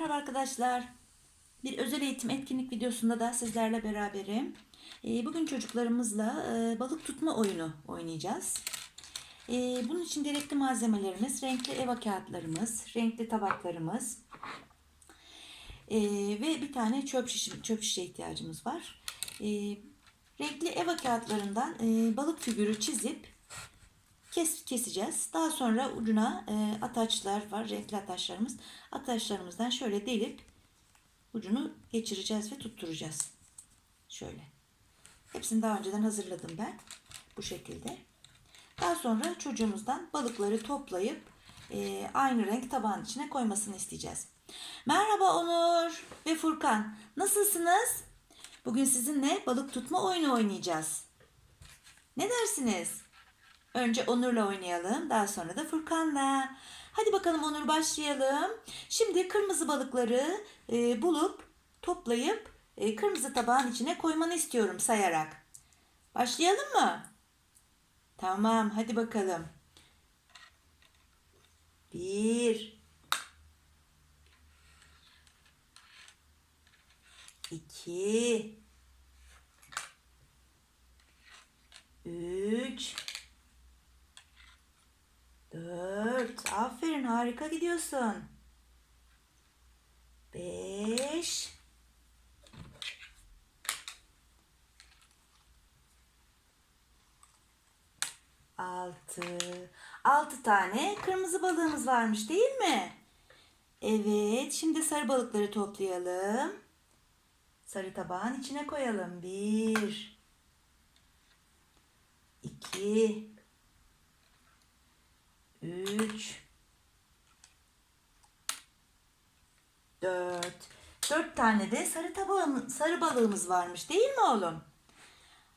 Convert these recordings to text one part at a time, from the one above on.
Merhaba arkadaşlar. Bir özel eğitim etkinlik videosunda da sizlerle beraberim. Ee, Bugün çocuklarımızla e, balık tutma oyunu oynayacağız. Ee, Bunun için gerekli malzemelerimiz renkli eva kağıtlarımız, renkli tabaklarımız ee, ve bir tane çöp şişe, çöp şişe ihtiyacımız var. Ee, Renkli eva kağıtlarından e, balık figürü çizip kes, keseceğiz. Daha sonra ucuna e, ataçlar var, renkli ataçlarımız. Ataçlarımızdan şöyle delip ucunu geçireceğiz ve tutturacağız. Şöyle. Hepsini daha önceden hazırladım ben. Bu şekilde. Daha sonra çocuğumuzdan balıkları toplayıp e, aynı renk tabağın içine koymasını isteyeceğiz. Merhaba Onur ve Furkan. Nasılsınız? Bugün sizinle balık tutma oyunu oynayacağız. Ne dersiniz? Önce Onur'la oynayalım, daha sonra da Furkan'la. Hadi bakalım Onur başlayalım. Şimdi kırmızı balıkları e, bulup toplayıp e, kırmızı tabağın içine koymanı istiyorum sayarak. Başlayalım mı? Tamam, hadi bakalım. Bir. iki, Üç. Dört. Aferin harika gidiyorsun. Beş. Altı. Altı tane kırmızı balığımız varmış değil mi? Evet. Şimdi sarı balıkları toplayalım. Sarı tabağın içine koyalım. Bir. iki, 3 4 4 tane de sarı tabağım, sarı balığımız varmış değil mi oğlum?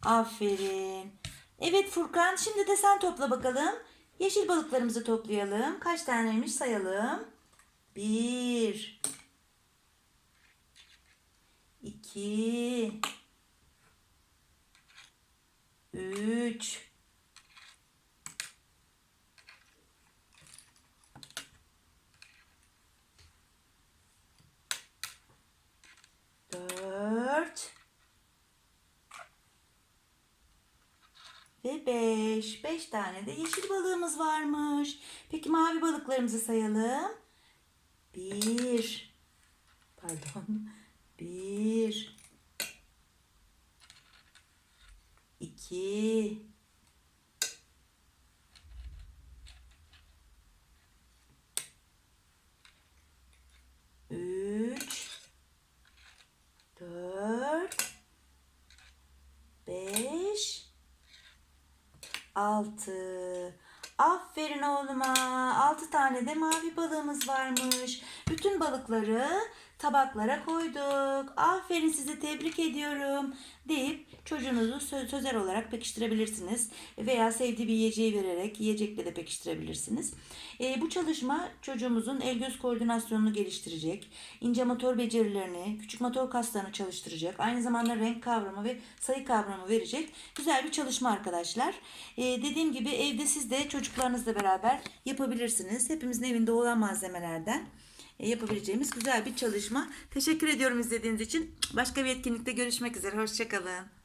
Aferin. Evet Furkan şimdi de sen topla bakalım. Yeşil balıklarımızı toplayalım. Kaç taneymiş sayalım. 1 2 3 de 5. 5 tane de yeşil balığımız varmış. Peki mavi balıklarımızı sayalım. 1. Pardon. 1. 2. 6. Aferin oğluma. 6 tane de mavi balığımız varmış. Bütün balıkları tabaklara koyduk. Aferin sizi tebrik ediyorum deyip çocuğunuzu sö- sözel olarak pekiştirebilirsiniz. Veya sevdiği bir yiyeceği vererek yiyecekle de pekiştirebilirsiniz. E, bu çalışma çocuğumuzun el göz koordinasyonunu geliştirecek. ince motor becerilerini, küçük motor kaslarını çalıştıracak. Aynı zamanda renk kavramı ve sayı kavramı verecek. Güzel bir çalışma arkadaşlar. E, dediğim gibi evde siz de çocuklarınızla beraber yapabilirsiniz. Hepimizin evinde olan malzemelerden yapabileceğimiz güzel bir çalışma. Teşekkür ediyorum izlediğiniz için. Başka bir etkinlikte görüşmek üzere. Hoşçakalın.